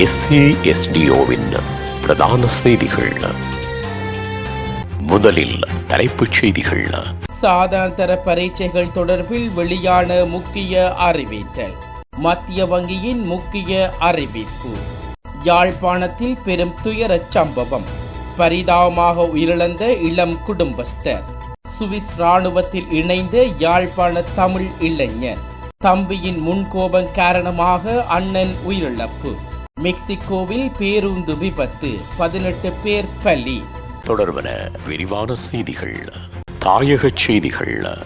எஸ்ஏஎஸ்டிஓவின் பிரதான செய்திகள். முதலில் தலைப்புச் செய்திகள். சாதாரண பரீட்சைகள் தொடர்பில் வெளியான முக்கிய அறிவித்தல். மத்திய வங்கியின் முக்கிய அறிவிப்பு. யாழ்ப்பாணத்தில் பெரும் துயரச் சம்பவம். பரிதாபமாக உயிரிழந்த இளம் குடும்பஸ்தர். சுவிஸ் ராணுவத்தில் இணைந்த யாழ்ப்பாண தமிழ் இளைஞர். தம்பியின் முன்கோபம் காரணமாக அண்ணன் உயிரிழப்பு. மெக்சிகோவில் பேருந்து விபத்து. பதினெட்டு பேர் பலி. தொடர்பன விரிவான செய்திகள். தாயகச் செய்திகள்.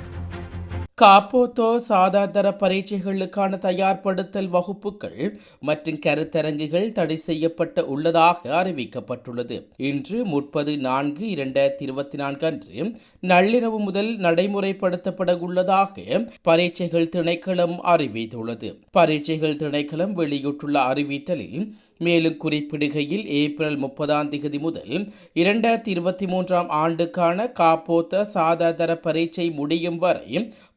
காப்போத்தோ சாதாரண பரீட்சைகளுக்கான தயார்படுத்தல் வகுப்புகள் மற்றும் கருத்தரங்குகள் தடை செய்யப்பட்ட உள்ளதாக அறிவிக்கப்பட்டுள்ளது. இன்று முப்பது நான்கு இரண்டாயிரத்தி இருபத்தி நான்கு அன்று நள்ளிரவு முதல் நடைமுறைப்படுத்தப்பட உள்ளதாக பரீட்சைகள் திணைக்களம் அறிவித்துள்ளது. பரீட்சைகள் திணைக்களம் வெளியிட்டுள்ள அறிவித்தலில் மேலும் குறிப்பிடுகையில் ஏப்ரல் முப்பதாம் தேதி முதல் இரண்டாயிரத்தி இருபத்தி மூன்றாம் ஆண்டுக்கான காப்போத்த சாதாரண பரீட்சை முடியும் வரை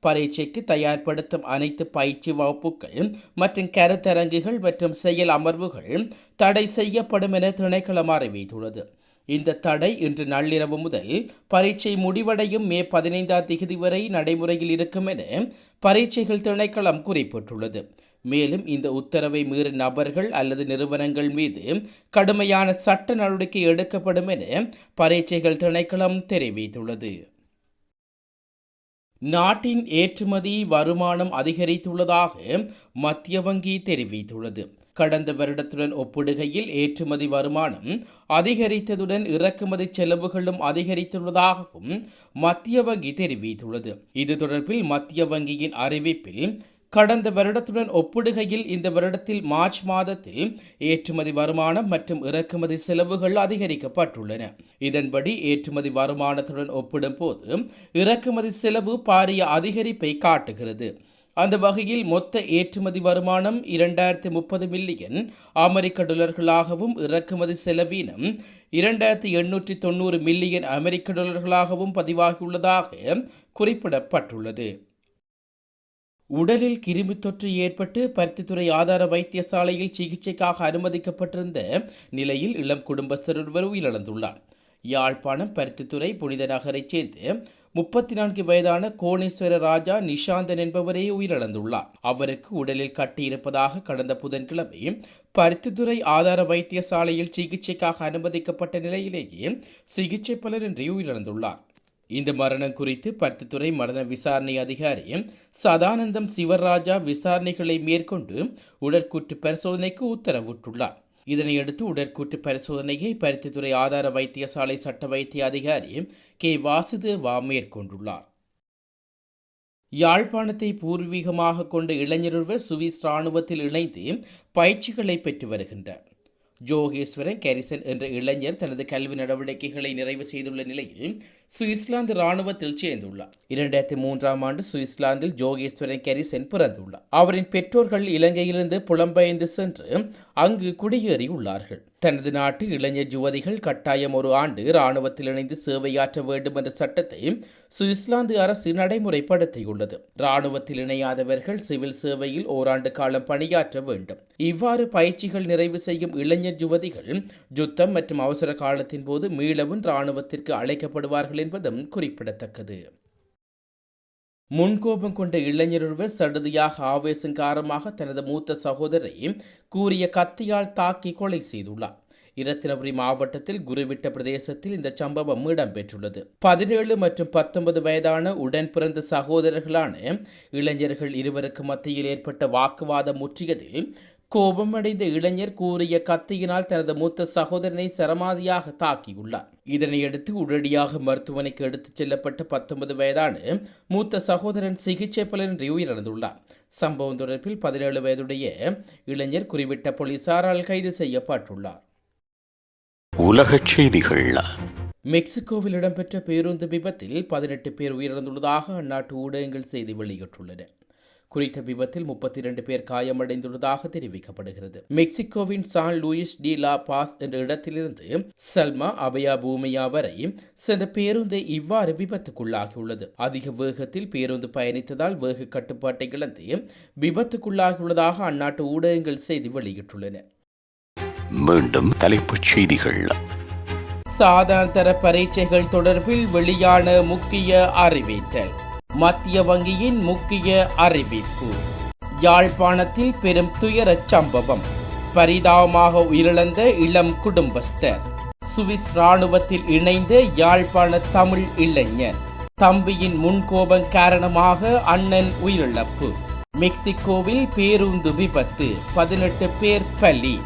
பரீட்சைக்கு தயார்படுத்தும் அனைத்து பயிற்சி வகுப்புகள் மற்றும் கருத்தரங்குகள் மற்றும் செயல் அமர்வுகள் தடை செய்யப்படும் என திணைக்களம் அறிவித்துள்ளது. இந்த தடை இன்று நள்ளிரவு முதல் பரீட்சை முடிவடையும் மே பதினைந்தாம் தேதி வரை நடைமுறையில் இருக்கும் என பரீட்சைகள் திணைக்களம் குறிப்பிட்டுள்ளது. மேலும் இந்த உத்தரவை மீறும் நபர்கள் அல்லது நிறுவனங்கள் மீது கடுமையான சட்ட நடவடிக்கை எடுக்கப்படும் என பரீட்சைகள் திணைக்களம் தெரிவித்துள்ளது. நாட்டின் ஏற்றுமதி வருமானம் அதிகரித்துள்ளதாக மத்திய வங்கி தெரிவித்துள்ளது. கடந்த வருடத்துடன் ஒப்பிடுகையில் ஏற்றுமதி வருமானம் அதிகரித்ததுடன் இறக்குமதி செலவுகளும் அதிகரித்துள்ளதாகவும் மத்திய வங்கி தெரிவித்துள்ளது. இது தொடர்பில் மத்திய வங்கியின் அறிவிப்பில் கடந்த வருடத்துடன் ஒப்பிடுகையில் இந்த வருடத்தில் மார்ச் மாதத்தில் ஏற்றுமதி வருமானம் மற்றும் இறக்குமதி செலவுகள் அதிகரிக்கப்பட்டுள்ளன. இதன்படி ஏற்றுமதி வருமானத்துடன் ஒப்பிடும்போது இறக்குமதி செலவு பாரிய அதிகரிப்பை காட்டுகிறது. அந்த வகையில் மொத்த ஏற்றுமதி வருமானம் இரண்டாயிரத்தி முப்பது மில்லியன் அமெரிக்க டாலர்களாகவும் இறக்குமதி செலவீனம் இரண்டாயிரத்தி எண்ணூற்றி தொண்ணூறு மில்லியன் அமெரிக்க டாலர்களாகவும் பதிவாகியுள்ளதாக குறிப்பிடப்பட்டுள்ளது. உடலில் கிருமி தொற்று ஏற்பட்டு பருத்தித்துறை ஆதார வைத்தியசாலையில் சிகிச்சைக்காக அனுமதிக்கப்பட்டிருந்த நிலையில் இளம் குடும்பஸ்தர் ஒருவர் உயிரிழந்துள்ளார். யாழ்ப்பாணம் பருத்தித்துறை புனித நகரைச் சேர்ந்து முப்பத்தி நான்கு வயதான கோணேஸ்வர ராஜா நிஷாந்தன் என்பவரே உயிரிழந்துள்ளார். அவருக்கு உடலில் கட்டியிருப்பதாக கடந்த புதன்கிழமை பருத்தித்துறை ஆதார வைத்தியசாலையில் சிகிச்சைக்காக அனுமதிக்கப்பட்ட நிலையிலேயே சிகிச்சை பலரின்றி உயிரிழந்துள்ளார். இந்த மரணம் குறித்து பருத்தித்துறை மரண விசாரணை அதிகாரி சதானந்தம் சிவராஜா விசாரணைகளை மேற்கொண்டு உடற்கூற்று பரிசோதனைக்கு உத்தரவிட்டுள்ளார். இதனையடுத்து உடற்கூற்று பரிசோதனையை பருத்தித்துறை ஆதார வைத்தியசாலை சட்ட வைத்திய அதிகாரி கே. வாசுதேவா மேற்கொண்டுள்ளார். யாழ்ப்பாணத்தை பூர்வீகமாக கொண்ட இளைஞரொருவர் சுவிஸ் இராணுவத்தில் இணைந்து பயிற்சிகளை பெற்று வருகின்றார். ஜோகேஸ்வரன் கேரிசன் என்ற இளைஞர் தனது கல்வி நடவடிக்கைகளை நிறைவு செய்துள்ள நிலையில் சுவிட்சர்லாந்து இராணுவத்தில் சேர்ந்துள்ளார். இரண்டாயிரத்தி மூன்றாம் ஆண்டு சுவிட்சர்லாந்தில் ஜோகேஸ்வரன் கேரிசன் பிறந்துள்ளார். அவரின் பெற்றோர்கள் இலங்கையிலிருந்து புலம்பெயர்ந்து சென்று அங்கு குடியேறியுள்ளார்கள். தனது நாட்டு இளைஞர் யுவதிகள் கட்டாயம் ஒரு ஆண்டு இராணுவத்தில் இணைந்து சேவையாற்ற வேண்டும் என்ற சட்டத்தை சுவிட்சர்லாந்து அரசு நடைமுறைப்படுத்தியுள்ளது. இராணுவத்தில் இணையாதவர்கள் சிவில் சேவையில் ஓராண்டு காலம் பணியாற்ற வேண்டும். இவ்வாறு பயிற்சிகள் நிறைவு செய்யும் இளைஞர் யுவதிகள் யுத்தம் மற்றும் அவசர காலத்தின் போது மீளவும் இராணுவத்திற்கு அழைக்கப்படுவார்கள் என்பதும் குறிப்பிடத்தக்கது. முன்கோபம் கொண்ட இளைஞர் ஒருவர் சடுதியாக ஆவேசம் காரணமாக தனது மூத்த சகோதரை கூறிய கத்தியால் தாக்கி கொலை செய்துள்ளார். இரத்தினபுரி மாவட்டத்தில் குருவிட்ட பிரதேசத்தில் இந்த சம்பவம் இடம்பெற்றுள்ளது. பதினேழு மற்றும் பத்தொன்பது வயதான உடன் பிறந்த சகோதரர்களான இளைஞர்கள் இருவருக்கு மத்தியில் ஏற்பட்ட வாக்குவாதம் முற்றியதில் கோபமடைந்த இளைஞர் கூறிய கத்தியினால் தனது மூத்த சகோதரனை சரமாதியாக தாக்கியுள்ளார். இதனையடுத்து உடனடியாக மருத்துவமனைக்கு எடுத்துச் செல்லப்பட்ட பத்தொன்பது வயதான மூத்த சகோதரன் சிகிச்சை பலனின்றி உயிரிழந்துள்ளார். சம்பவம் தொடர்பில் பதினேழு வயதுடைய இளைஞர் குறிப்பிட்ட போலீசாரால் கைது செய்யப்பட்டுள்ளார். உலகச் செய்திகள். மெக்சிகோவில் இடம்பெற்ற பேருந்து விபத்தில் பதினெட்டு பேர் உயிரிழந்துள்ளதாக அந்நாட்டு ஊடகங்கள் செய்தி வெளியிட்டுள்ளன. குறித்த விபத்தில் முப்பத்தி இரண்டு பேர் காயமடைந்துள்ளதாக தெரிவிக்கப்படுகிறது. மெக்சிகோவின் San Luis de la Paz என்ற இடத்திலிருந்து சல்மா அபயா பூமியா வரை சென்ற பேருந்து இவ்வாறு விபத்துக்குள்ளாகியுள்ளது. அதிக வேகத்தில் பேருந்து பயணித்ததால் வேக கட்டுப்பாட்டை இழந்து விபத்துக்குள்ளாகியுள்ளதாக அந்நாட்டு ஊடகங்கள் செய்தி வெளியிட்டுள்ளன. மீண்டும் தலைப்புச் செய்திகள். சாதாரண பரீட்சைகள் தொடர்பில் வெளியான முக்கிய அறிவித்தல். மத்திய வங்கியின் முக்கிய அறிவிப்பு. யாழ்ப்பாணத்தில் பெரும் துயரச் சம்பவம். பரிதாபமாக உயிரிழந்த இளம் குடும்பஸ்தர். சுவிஸ் ராணுவத்தில் இணைந்த யாழ்ப்பாண தமிழ் இளைஞர். தம்பியின் முன்கோபம் காரணமாக அண்ணன் உயிரிழப்பு. மெக்சிகோவில் பேருந்து விபத்து. பதினெட்டு பேர் பலி.